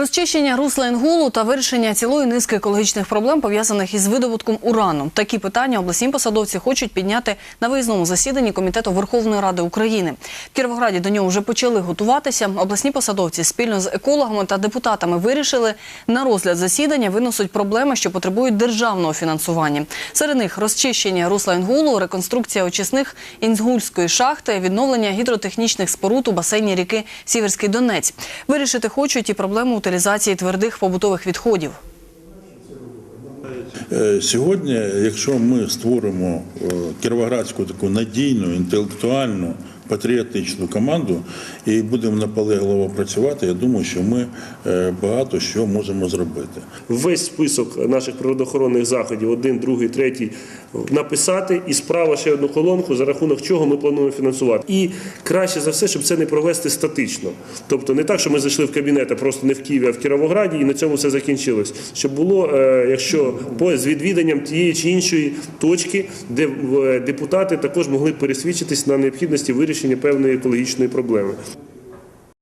Розчищення русла Інгулу та вирішення цілої низки екологічних проблем пов'язаних із видобутком урану. Такі питання обласні посадовці хочуть підняти на виїзному засіданні комітету Верховної Ради України. В Кіровограді до нього вже почали готуватися. Обласні посадовці спільно з екологами та депутатами вирішили на розгляд засідання виносить проблеми, що потребують державного фінансування. Серед них розчищення русла Інгулу, реконструкція очисних Інгульської шахти, відновлення гідротехнічних споруд у басейні ріки Сіверський Донець. Вирішити хочуть і проблему утилізації твердих побутових відходів. Е, Сьогодні, якщо ми створимо е, кіровоградську таку надійну, інтелектуальну, патріотичну команду і будемо наполегливо працювати, я думаю, що ми е, багато що можемо зробити. весь список наших природоохоронних заходів, один, другий, третій, написати і справа ще одну колонку, за рахунок чого ми плануємо фінансувати. І краще за все, щоб це не провести статично. Тобто не так, що ми зайшли в кабінет, а просто не в Києві, а в Кіровограді, і на цьому все закінчилось. Щоб було, е, якщо з відвіданням тієї чи іншої точки, де е, депутати також могли пересвідчитись на необхідності вирішення певної екологічної проблеми.